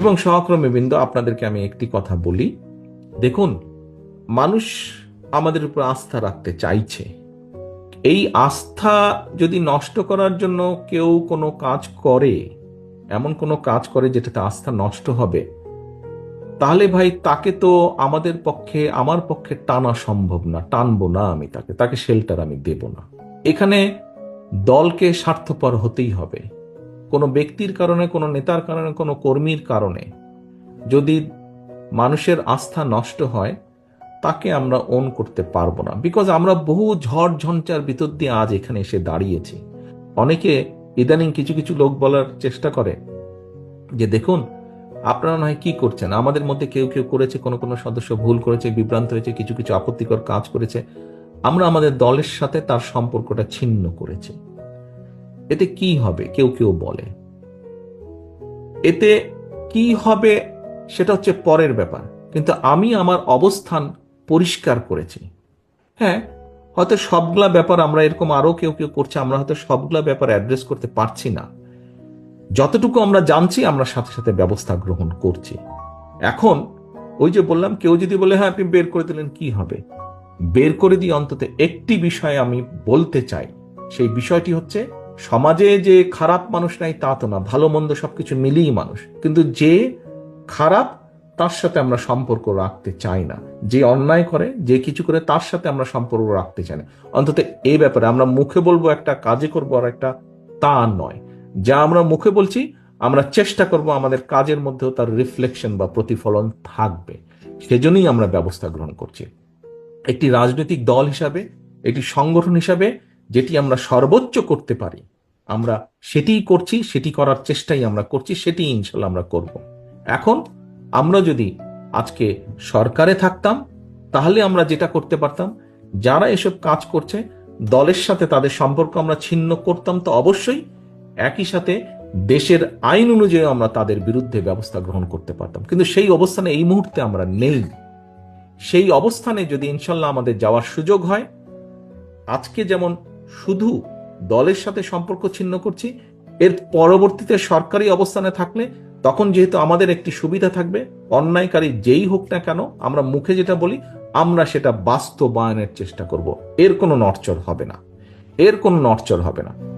এবং সহকর্মী বৃন্দ, আপনাদেরকে আমি একটি কথা বলি। দেখুন, মানুষ আমাদের উপর আস্থা রাখতে চাইছে। এই আস্থা যদি নষ্ট করার জন্য কেউ কোনো কাজ করে, এমন কোনো কাজ করে যেটাতে আস্থা নষ্ট হবে, তাহলে ভাই তাকে তো আমাদের পক্ষে, আমার পক্ষে টানা সম্ভব না, টানবো না আমি তাকে তাকে শেল্টার আমি দেব না। এখানে দলকে স্বার্থপর হতেই হবে। কোনো ব্যক্তির কারণে, কোনো নেতার কারণে, কোনো কর্মীর কারণে যদি মানুষের আস্থা নষ্ট হয়, তাকে আমরা ওন করতে পারব না। বিকজ আমরা বহু ঝড় ঝঞ্চার ভিতর দিয়ে আজ এখানে এসে দাঁড়িয়েছি। অনেকে ইদানিং কিছু কিছু লোক বলার চেষ্টা করে যে, দেখুন, আপনারা নয় কি করছেন? আমাদের মধ্যে কেউ কেউ করেছে, কোনো কোনো সদস্য ভুল করেছে, বিভ্রান্ত হয়েছে, কিছু কিছু আপত্তিকর কাজ করেছে। আমরা আমাদের দলের সাথে তার সম্পর্কটা ছিন্ন করেছি। এতে কি হবে? কেউ কেউ বলে। এতে কি হবে সেটা হচ্ছে পরের ব্যাপার। কিন্তু আমি আমার অবস্থান পরিষ্কার করেছি। হ্যাঁ হয়তো সবগুলা ব্যাপার আমরা এরকম আরও কেউ কেউ করছে, আমরা হয়তো সবগুলা ব্যাপার অ্যাড্রেস করতে পারছি না। যতটুকু আমরা জানছি, আমরা সাথে সাথে ব্যবস্থা গ্রহণ করছি। এখন ওই যে বললাম, কেউ যদি বলে হ্যাঁ আপনি বের করে দিলেন, কি হবে? বের করে দিয়ে অন্তত একটি বিষয় আমি বলতে চাই। সেই বিষয়টি হচ্ছে সমাজে যে খারাপ মানুষ নাই তা তো না, ভালো মন্দ সবকিছু মিলিয়ে মানুষ। কিন্তু যে খারাপ, তার সাথে আমরা সম্পর্ক রাখতে চাই না। যে অন্যায় করে, যে কিছু করে, তার সাথে আমরা সম্পর্ক রাখতে চাই না। অন্তত এই ব্যাপারে আমরা মুখে বলব একটা কাজে করব আর একটা তা নয়। যা আমরা মুখে বলছি, আমরা চেষ্টা করব আমাদের কাজের মধ্যেও তার রিফ্লেকশন বা প্রতিফলন থাকবে। সেজন্যই আমরা ব্যবস্থা গ্রহণ করছি। একটি রাজনৈতিক দল হিসাবে, একটি সংগঠন হিসাবে যেটি আমরা সর্বোচ্চ করতে পারি, আমরা সেটিই করছি, সেটি করার চেষ্টাই আমরা করছি সেটি ইনশাল্লাহ আমরা করব। এখন আমরা যদি আজকে সরকারে থাকতাম, তাহলে আমরা যেটা করতে পারতাম, যারা এসব কাজ করছে, দলের সাথে তাদের সম্পর্ক আমরা ছিন্ন করতাম তো অবশ্যই, একই সাথে দেশের আইন অনুযায়ী আমরা তাদের বিরুদ্ধে ব্যবস্থা গ্রহণ করতে পারতাম। কিন্তু সেই অবস্থানে এই মুহূর্তে আমরা নেই। সেই অবস্থানে যদি ইনশাল্লাহ আমাদের যাওয়ার সুযোগ হয়, আজকে যেমন শুধু দলের সাথে সম্পর্ক ছিন্ন করছি, এর পরবর্তীতে সরকারি অবস্থানে থাকলে তখন যেহেতু আমাদের একটি সুবিধা থাকবে, অন্যায়কারী যেই হোক না কেন, আমরা মুখে যেটা বলি, আমরা সেটা বাস্তবায়নের চেষ্টা করব। এর কোনো নড়চড় হবে না। এর কোনো নড়চড় হবে না।